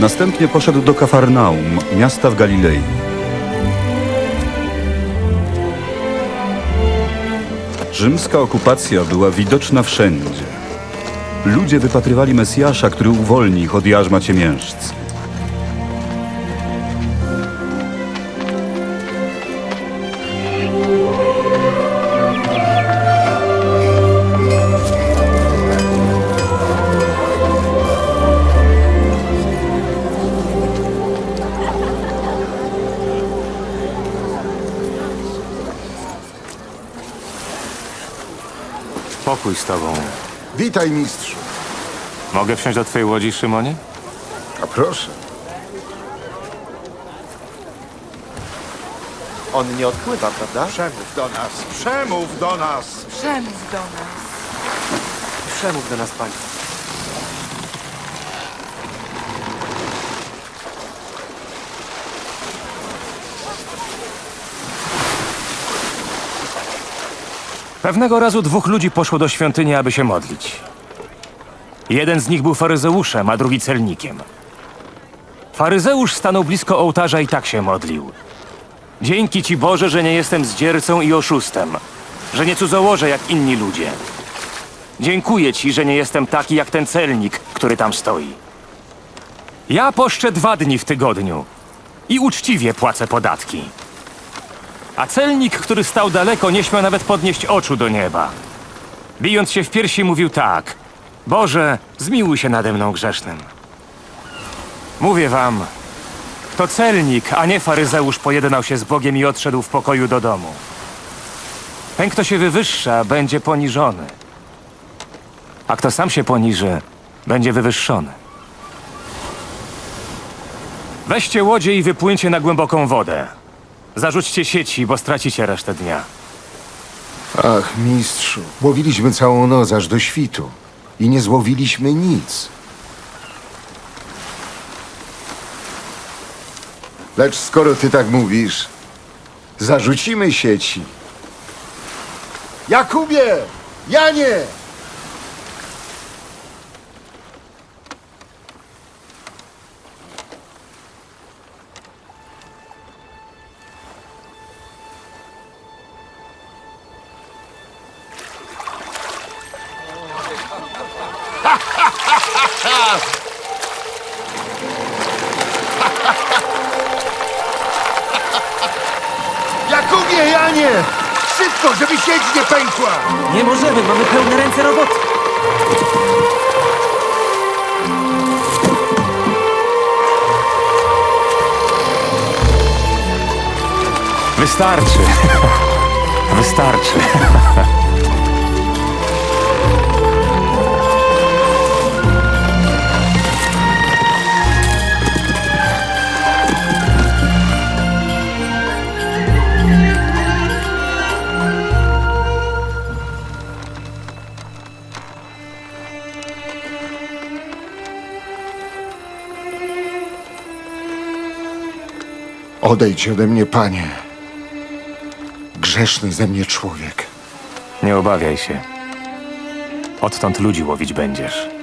Następnie poszedł do Kafarnaum, miasta w Galilei. Rzymska okupacja była widoczna wszędzie. Ludzie wypatrywali Mesjasza, który uwolni ich od jarzma ciemiężcy. Pokój z tobą. Witaj, mistrzu. Mogę wsiąść do twojej łodzi, Szymonie? A proszę. On nie odpływa, prawda? Przemów do nas, przemów do nas. Przemów do nas. Przemów do nas, panie. Pewnego razu dwóch ludzi poszło do świątyni, aby się modlić. Jeden z nich był faryzeuszem, a drugi celnikiem. Faryzeusz stanął blisko ołtarza i tak się modlił. Dzięki ci Boże, że nie jestem zdziercą i oszustem, że nie cudzołożę jak inni ludzie. Dziękuję ci, że nie jestem taki jak ten celnik, który tam stoi. Ja poszczę dwa dni w tygodniu i uczciwie płacę podatki. A celnik, który stał daleko, nie śmiał nawet podnieść oczu do nieba. Bijąc się w piersi, mówił tak: Boże, zmiłuj się nade mną grzesznym. Mówię wam, to celnik, a nie faryzeusz pojednał się z Bogiem i odszedł w pokoju do domu. Ten, kto się wywyższa, będzie poniżony. A kto sam się poniży, będzie wywyższony. Weźcie łodzie i wypłyńcie na głęboką wodę. Zarzućcie sieci, bo stracicie resztę dnia. Ach, mistrzu, łowiliśmy całą noc aż do świtu i nie złowiliśmy nic. Lecz skoro ty tak mówisz, zarzucimy sieci. Jakubie! Janie! Jakubie, Janie! Szybko, żeby sieć nie pękła! Nie możemy, mamy pełne ręce roboty. Wystarczy. Wystarczy. Odejdź ode mnie, panie. Grzeszny ze mnie człowiek. Nie obawiaj się. Odtąd ludzi łowić będziesz.